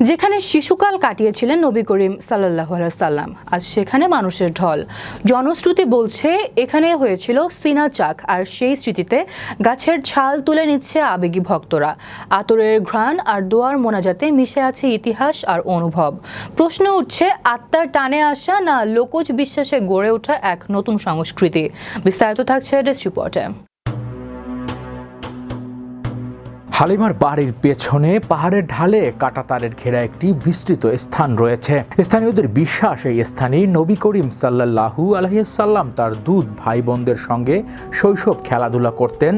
যেখানে শিশুকাল কাটিয়েছিলেন নবী করিম সাল্লাহ সাল্লাম আজ সেখানে মানুষের ঢল। জনশ্রুতি বলছে, এখানে হয়েছিল সিনা চাক, আর সেই স্মৃতিতে গাছের ছাল তুলে নিচ্ছে আবেগী ভক্তরা। আতরের ঘ্রাণ আর দোয়ার মোনাজাতে মিশে আছে ইতিহাস আর অনুভব। প্রশ্ন উঠছে, আত্মার টানে আসা না লোকজ বিশ্বাসে গড়ে ওঠা এক নতুন সংস্কৃতি? বিস্তারিত থাকছে ডেস্ক রিপোর্টে। হালিমার বাড়ির পেছনে পাহাড়ের ঢালে কাটাতারের ঘেরা একটি বিস্তৃত স্থান রয়েছে। স্থানীয়দের বিশ্বাস এই স্থানেই নবী করিম সাল্লাল্লাহু আলহিসাল্লাম তার দুধ ভাই বোনদের সঙ্গে শৈশব খেলাধুলা করতেন,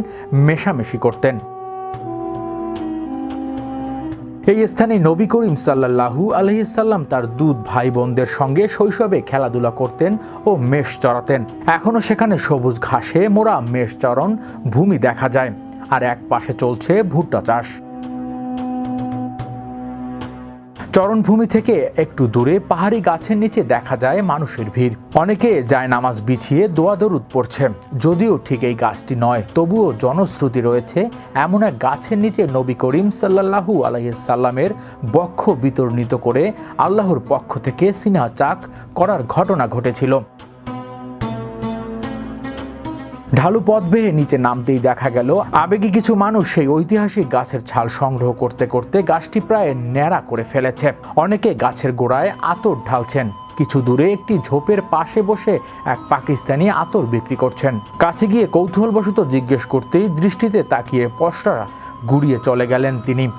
মেশামেশি করতেন। এই স্থানে নবী করিম সাল্লাল্লাহু আলহিসাল্লাম তার দুধ ভাই বোনদের সঙ্গে শৈশবে খেলাধুলা করতেন ও মেষ চড়াতেন। এখনও সেখানে সবুজ ঘাসে মোড়া মেষ চরণ ভূমি দেখা যায়। আর এক পাশে চলছে ভুট্টা চাষ। চরণভূমি থেকে একটু দূরে পাহাড়ি গাছের নিচে দেখা যায় মানুষের ভিড়। অনেকে যায় নামাজ বিছিয়ে দোয়া দরুদ পড়ছে। যদিও ঠিক এই গাছটি নয়, তবুও জনশ্রুতি রয়েছে এমন এক গাছের নিচে নবী করিম সাল্লাল্লাহু আলাইসাল্লামের বক্ষ বিতর্ণিত করে আল্লাহর পক্ষ থেকে সিনহা চাক করার ঘটনা ঘটেছিল। ঢালু পথ বেয়ে নিচে নামতেই দেখা গেল আবেগী কিছু মানুষ সেই ঐতিহাসিক গাছের ছাল সংগ্রহ করতে করতে গাছটি প্রায় ন্যাড়া করে ফেলেছে। অনেকে গাছের গোড়ায় আতর ঢালছেন। কিছু দূরে একটি ঝোপের পাশে বসে এক পাকিস্তানি আতর বিক্রি করছেন। কাছে গিয়ে কৌতূহলবশত জিজ্ঞেস করতেই দৃষ্টিতে তাকিয়ে পশরা গুড়িয়ে চলে গেলেন তিনি।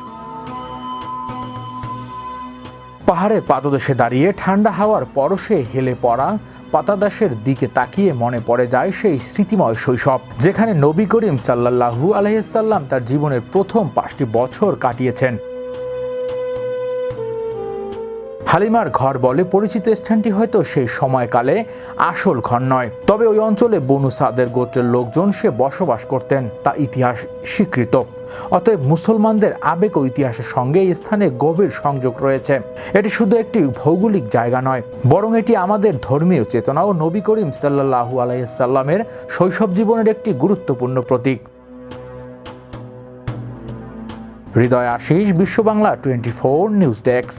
পাহাড়ে পাদদেশে দাঁড়িয়ে ঠান্ডা হাওয়ার পরশে হেলে পড়া পাতাদাসের দিকে তাকিয়ে মনে পড়ে যায় সেই স্মৃতিময় শৈশব, যেখানে নবী করিম সাল্লাহু আলহিসাল্লাম তার জীবনের প্রথম পাঁচটি বছর কাটিয়েছেন। হালিমার ঘর বলে পরিচিত স্থানটি হয়তো সেই সময়কালে আসল ঘর নয়। তবে ওই অঞ্চলে বনু সাদের গোত্রের লোকজন সে বসবাস করতেন, তা ইতিহাস স্বীকৃত। অতএব মুসলমানদের আবেগ ও ইতিহাসের সঙ্গে এই স্থানে গভীর সংযোগ রয়েছে। এটি শুধু একটি ভৌগোলিক জায়গা নয়, বরং এটি আমাদের ধর্মীয় চেতনা ও নবী করিম সাল্লাহু আলাইসাল্লামের শৈশব জীবনের একটি গুরুত্বপূর্ণ Pratik. Hriday Ashis Biswa Bangla twenty four news desk.